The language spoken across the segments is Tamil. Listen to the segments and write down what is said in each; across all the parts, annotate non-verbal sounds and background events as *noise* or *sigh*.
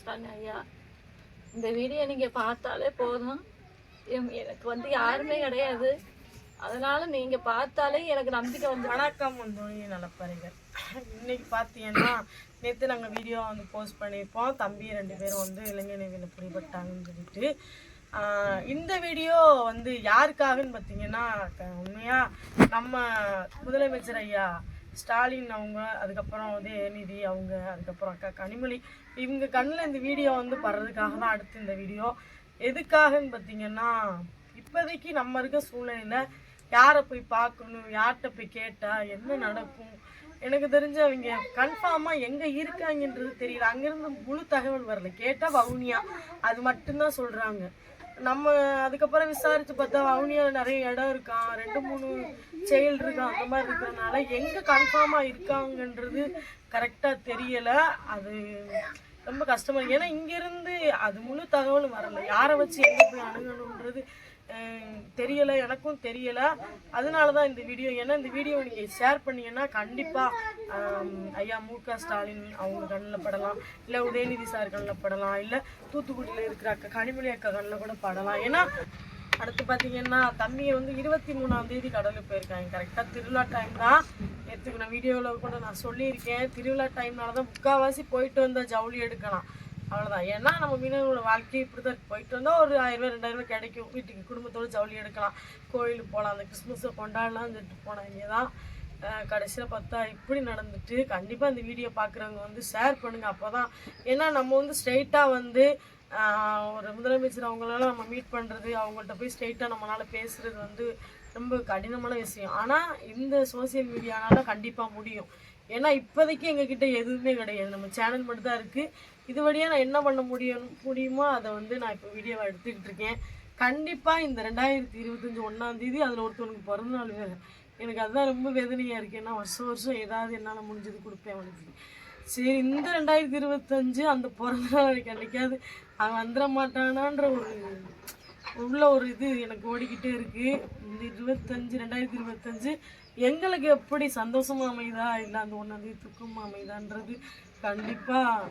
ஸ்டாலின் ஐயா. இந்த வீடியோ நீங்க பார்த்தாலே போதும். எனக்கு வந்து யாருமே கிடையாது. அதனால நீங்க பார்த்தாலே எனக்கு நம்பிக்கை வந்து வணக்கம் தோனி நலப்பறைகள். இன்னைக்கு பார்த்தீங்கன்னா நேற்று நாங்கள் வீடியோ வந்து போஸ்ட் பண்ணியிருப்போம். தம்பி ரெண்டு பேரும் வந்து இளைஞர்கள் பிடிபட்டாங்கன்னு சொல்லிட்டு. இந்த வீடியோ வந்து யாருக்காகன்னு பார்த்தீங்கன்னா உண்மையாக நம்ம முதலமைச்சர் ஐயா ஸ்டாலின் அவங்க அதுக்கப்புறம் உதயநிதி அவங்க அதுக்கப்புறம் அக்கா கனிமொழி இவங்க கண்ணில் இந்த வீடியோ வந்து படுறதுக்காக தான் அடுத்து இந்த வீடியோ. எதுக்காகன்னு பார்த்தீங்கன்னா இப்போதைக்கு நம்ம இருக்க சூழ்நிலையில் யாரை போய் பார்க்கணும் யார்கிட்ட போய் கேட்டால் என்ன நடக்கும்? எனக்கு தெரிஞ்ச அவங்க கன்ஃபார்மாக எங்கே இருக்காங்கன்றது தெரியல. அங்கேருந்து முழு தகவல் வரல. கேட்டால் வவுனியா. அது மட்டும்தான் சொல்கிறாங்க நம்ம அதுக்கப்புறம் விசாரித்து பார்த்தா வவுனியாவில் நிறைய இடம் இருக்கான் ரெண்டு மூணு செயல் இருக்கான் அந்த மாதிரி இருக்கிறதுனால எங்கே கன்ஃபார்மாக இருக்காங்கன்றது கரெக்டாக தெரியலை. அது ரொம்ப கஷ்டமா இருக்கு. ஏன்னா இங்கேருந்து அது முழு தகவலும் வரல. யாரை வச்சு எங்கே போய் அணுகணுன்றது தெரியலை தெரியல. எனக்கும் தெரியல. அதனால தான் இந்த வீடியோ ஏன்னா இந்த வீடியோ நீங்கள் ஷேர் பண்ணீங்கன்னா கண்டிப்பாக ஐயா மு க ஸ்டாலின் அவங்க கண்ணில் படலாம் இல்லை உதயநிதி சார் கண்ணில் படலாம் இல்லை தூத்துக்குடியில் இருக்கிற அக்கா கனிமொழி அக்கா கண்ணில் கூட படலாம். ஏன்னா அடுத்து பார்த்தீங்கன்னா தம்பியை வந்து இருபத்தி மூணாம் தேதி கடலுக்கு போயிருக்காங்க. கரெக்டாக திருவிழா டைம் தான். நேற்றுக்கு நான் வீடியோவில் கூட நான் சொல்லியிருக்கேன். திருவிழா டைம்னால தான் முக்கால்வாசி போயிட்டு வந்தால் ஜவுளி எடுக்கலாம். அவ்வளோதான் ஏன்னா நம்ம மீனவர்களோட வாழ்க்கை இப்படி தான் போயிட்டு வந்தால் ஒரு ஆயிரம் ரூபாய் ரெண்டாயிரம் கிடைக்கும். வீட்டுக்கு குடும்பத்தோட ஜவுளி எடுக்கலாம். கோயிலுக்கு போகலாம் அந்த கிறிஸ்மஸை கொண்டாடலாம். சொல்லிட்டு போனாங்க தான் கடைசியில் பார்த்தா இப்படி நடந்துட்டு கண்டிப்பாக இந்த வீடியோ பார்க்குறவங்க வந்து ஷேர் பண்ணுங்கள் அப்போ தான் ஏன்னா நம்ம வந்து ஸ்ட்ரெயிட்டாக வந்து ஒரு முதலமைச்சர் அவங்களெல்லாம் நம்ம மீட் பண்ணுறது அவங்கள்ட்ட போய் ஸ்ட்ரெயிட்டாக நம்மளால் பேசுகிறது வந்து ரொம்ப கடினமான விஷயம். ஆனால் இந்த சோஷியல் மீடியானால கண்டிப்பாக முடியும். ஏன்னா இப்போதைக்கு எங்ககிட்ட எதுவுமே கிடையாது. நம்ம சேனல் மட்டும் தான் இருக்குது இது வழியாக நான் என்ன பண்ண முடியும் முடியுமோ அதை வந்து நான் இப்போ வீடியோவை எடுத்துக்கிட்டு இருக்கேன். கண்டிப்பாக இந்த ரெண்டாயிரத்தி இருபத்தஞ்சி ஒன்றாந்தேதி அதில் ஒருத்தவனுக்கு பிறந்த நாள் வேறு. எனக்கு அதுதான் ரொம்ப வேதனையாக இருக்குது ஏன்னா வருஷம் வருஷம் ஏதாவது என்னால் முடிஞ்சது கொடுப்பேன் அவனுக்கு சரி இந்த ரெண்டாயிரத்தி இருபத்தஞ்சு அந்த பிறந்த நாளைக்கு அன்றைக்காவது அவன் வந்துட மாட்டானான்ற ஒரு உள்ள ஒரு இது எனக்கு ஓடிக்கிட்டே இருக்குது இந்த இருபத்தஞ்சு ரெண்டாயிரத்தி இருபத்தஞ்சு எங்களுக்கு எப்படி சந்தோஷமாக அமைதா இல்லை அந்த ஒன்றாந்தேதி துக்கமாக அமைதான்றது கண்டிப்பாக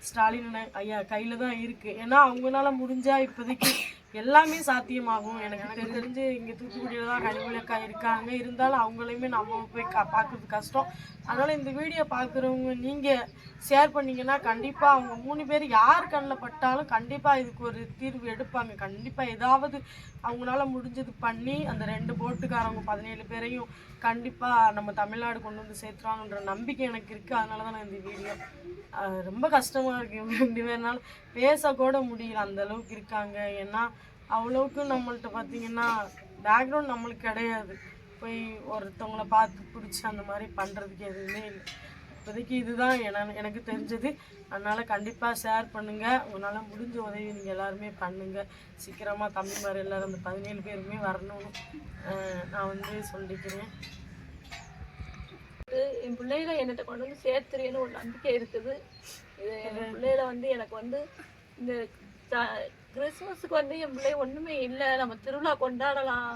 ஸ்டாலின் ஐயா கையில் தான் இருக்குது ஏன்னா அவங்களால முடிஞ்சால் இப்போதைக்கு எல்லாமே சாத்தியமாகும். எனக்கு எனக்கு தெரிஞ்சு இங்கே தூத்துக்குடியில் தான் கனிமொழி இருக்காங்க. இருந்தாலும் அவங்களையுமே நம்ம போய் கா பார்க்குறது கஷ்டம். அதனால் இந்த வீடியோ பார்க்குறவங்க நீங்கள் ஷேர் பண்ணீங்கன்னா கண்டிப்பாக அவங்க மூணு பேர் யார் கண்ணில் பட்டாலும் கண்டிப்பாக இதுக்கு ஒரு தீர்வு எடுப்பாங்க. கண்டிப்பாக ஏதாவது அவங்களால முடிஞ்சது பண்ணி அந்த ரெண்டு போட்டுக்காரவங்க பதினேழு பேரையும் கண்டிப்பாக நம்ம தமிழ்நாடு கொண்டு வந்து சேர்த்துருவாங்கன்ற நம்பிக்கை எனக்கு இருக்குது அதனால தான் நான் இந்த வீடியோ ரொம்ப கஷ்டமாக இருக்குது ரெண்டு *laughs* பேர்னால பேசக்கூட முடியல. அந்த அளவுக்கு இருக்காங்க. ஏன்னா அவ்வளோக்கு நம்மள்ட்ட பார்த்தீங்கன்னா பேக்ரவுண்ட் நம்மளுக்கு கிடையாது. போய் ஒருத்தவங்கள பார்த்து பிடிச்சி அந்த மாதிரி பண்ணுறதுக்கு எதுவுமே இல்லை. இப்போதைக்கு இதுதான் என எனக்கு தெரிஞ்சது. அதனால் கண்டிப்பாக ஷேர் பண்ணுங்கள் உங்களால் முடிஞ்ச உதவி நீங்கள் எல்லாருமே பண்ணுங்கள் சீக்கிரமாக தம்பி மாதிரி எல்லாரும் அந்த பதினேழு பேருமே வரணும்னு நான் வந்து சொல்லிக்கிறேன். என் பிள்ளைகளை என்னட்ட கொண்டு வந்து சேர்த்துறேன்னு ஒரு நம்பிக்கை இருக்குது. இது என் பிள்ளைகளை வந்து எனக்கு வந்து இந்த கிறிஸ்மஸுக்கு வந்து என் பிள்ளை ஒண்ணுமே இல்லை. நம்ம திருவிழா கொண்டாடலாம்.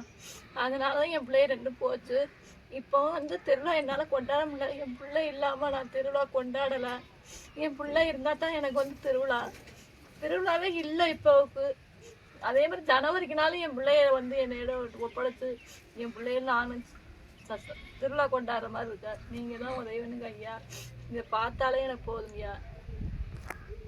அதனால தான் என் பிள்ளை ரெண்டும் போச்சு. இப்போ வந்து திருவிழா என்னால் கொண்டாட முடியல. என் பிள்ளை இல்லாமல் நான் திருவிழா கொண்டாடலை. என் பிள்ளை இருந்தால் தான் எனக்கு வந்து திருவிழா. திருவிழாவே இல்லை இப்போவுக்கு. அதே மாதிரி ஜனவரிக்குனாலும் என் பிள்ளைய வந்து என்னையோட ஒப்படைச்சு என் பிள்ளைய நானும் திருவிழா கொண்டாடுற மாதிரி இருக்க நீங்க தான் உதவினுங்க ஐயா. இதை பார்த்தாலே எனக்கு போதும் ஐயா.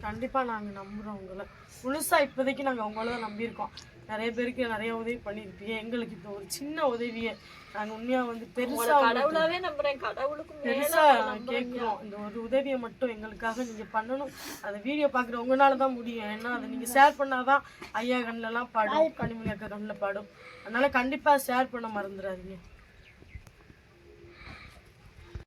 கண்டிப்பாக நாங்கள் நம்புகிறோம் உங்களை. முழுசாக இப்போதைக்கு நாங்கள் உங்களை தான் நம்பியிருக்கோம். நிறைய பேருக்கு நிறைய உதவி பண்ணியிருப்பீங்க. எங்களுக்கு இந்த ஒரு சின்ன உதவியை நாங்கள் உண்மையாக வந்து பெருசாக கடவுளாவே நம்புறேன். கடவுளுக்கு பெருசாக கேட்குறோம். இந்த ஒரு உதவியை மட்டும் எங்களுக்காக நீங்கள் பண்ணணும். அந்த வீடியோ பார்க்குற உங்களால தான் முடியும். ஏன்னா அதை நீங்கள் ஷேர் பண்ணாதான் ஐயா கண்ணிலலாம் படும். கனிமொழி அக்கா கண்ணில் படும். அதனால் கண்டிப்பாக ஷேர் பண்ண மறந்துடாதீங்க.